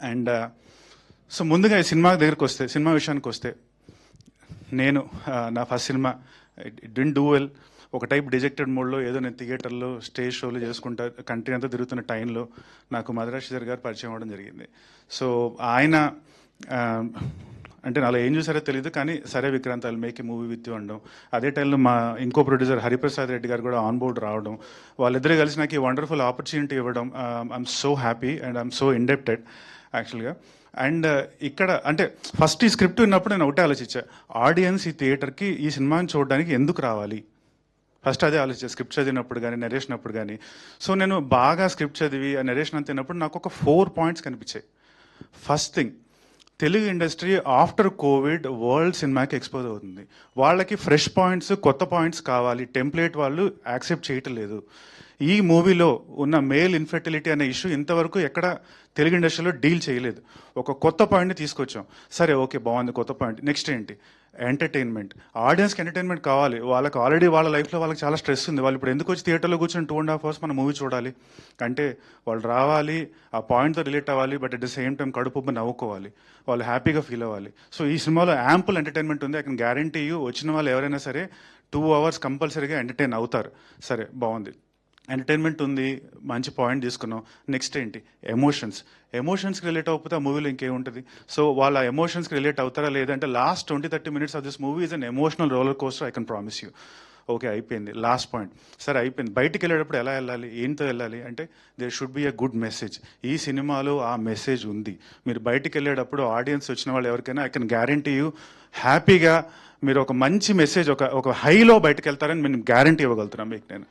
And uh, so ముందుగా ఈ cinema దగ్గరికి వస్తే సినిమా విషయానికి వస్తే నేను uh, నా first cinema didn't do well ఒక టైప్ డిజెక్టెడ్ మోడ్లో ఏదో నేను థియేటర్లో స్టేజ్ షోలు చేసుకుంటా కంట్రీ అంతా తిరుగుతున్న టైంలో నాకు మద్రాస్ గారు పరిచయం అవ్వడం జరిగింది. సో ఆయన um, అంటే నాలో ఏం చూసారో తెలియదు కానీ సరే Vikrant I make a movie with you అనడం అదే టైంలో మా ఇంకో ప్రొడ్యూసర్ హరిప్రసాద్ రెడ్డి గారు కూడా ఆన్ బోర్డ్ రావడం. వాళ్ళిద్దరూ కలిసి నాకు ఈ వండర్ఫుల్ ఆపర్చునిటీ ఇవ్వడం I'm so happy and I'm so indebted యాక్చువల్గా అండ్ ఇక్కడ అంటే ఫస్ట్ ఈ స్క్రిప్ట్ విన్నప్పుడు నేను ఒకటే ఆలోచించా. ఆడియన్స్ ఈ థియేటర్కి ఈ సినిమాని చూడడానికి ఎందుకు రావాలి? ఫస్ట్ అదే ఆలోచించా స్క్రిప్ట్ చదివినప్పుడు కానీ నరేషన్ అప్పుడు కానీ సో నేను బాగా స్క్రిప్ట్ చదివి ఆ నరేషన్ అంత తిన్నప్పుడు నాకు ఒక ఫోర్ పాయింట్స్ కనిపించాయి. First thing Telugu industry after Covid world సినిమాకి ఎక్స్పోజ్ అవుతుంది. వాళ్ళకి ఫ్రెష్ పాయింట్స్ కొత్త పాయింట్స్ కావాలి. టెంప్లెట్ వాళ్ళు యాక్సెప్ట్ చేయటం లేదు ఈ మూవీలో ఉన్న మేల్ ఇన్ఫెర్టిలిటీ అనే ఇష్యూ ఇంతవరకు ఎక్కడ తెలుగు ఇండస్ట్రీలో డీల్ చేయలేదు. ఒక కొత్త పాయింట్ని తీసుకొచ్చాం. సరే ఓకే బాగుంది కొత్త పాయింట్. నెక్స్ట్ ఏంటి? ఎంటర్టైన్మెంట్. ఆడియన్స్కి ఎంటర్టైన్మెంట్ కావాలి. వాళ్ళకి ఆల్రెడీ వాళ్ళ లైఫ్లో వాళ్ళకి చాలా స్ట్రెస్ ఉంది. వాళ్ళు ఇప్పుడు ఎందుకు వచ్చి థియేటర్లో కూర్చొని టూ అండ్ హాఫ్ అవర్స్ మన మూవీ చూడాలి? అంటే వాళ్ళు రావాలి ఆ పాయింట్తో రిలేట్ అవ్వాలి but at the same time కడుపు నవ్వుకోవాలి. వాళ్ళు హ్యాపీగా ఫీల్ అవ్వాలి. సో ఈ సినిమాలో యాంపుల్ ఎంటర్టైన్మెంట్ ఉంది. ఐ కెన్ గ్యారంటీ యూ వచ్చిన వాళ్ళు ఎవరైనా సరే టూ అవర్స్ కంపల్సరీగా ఎంటర్టైన్ అవుతారు. సరే బాగుంది. ఎంటర్టైన్మెంట్ ఉంది మంచి పాయింట్ తీసుకున్నాం. నెక్స్ట్ ఏంటి? ఎమోషన్స్ ఎమోషన్స్కి రిలేట్ అవ్వకపోతే ఆ మూవీలో ఇంకేముంటుంది సో వాళ్ళ ఎమోషన్స్కి రిలేట్ అవుతారా లేదంటే last twenty thirty minutes of this movie is an emotional roller coaster I can promise you okay అయిపోయింది. లాస్ట్ పాయింట్ సరే అయిపోయింది. బయటికి వెళ్ళేటప్పుడు ఎలా వెళ్ళాలి? ఏంతో వెళ్ళాలి? అంటే they should be a good message ఈ సినిమాలో ఆ మెసేజ్ ఉంది. మీరు బయటికి వెళ్ళేటప్పుడు ఆడియన్స్ వచ్చిన వాళ్ళు ఎవరికైనా ఐ కెన్ గ్యారంటీ యూ హ్యాపీగా మీరు ఒక మంచి మెసేజ్ ఒక ఒక హైలో బయటకు వెళ్తారని నేను గ్యారంటీ ఇవ్వగలుగుతున్నాను మీకు నేను.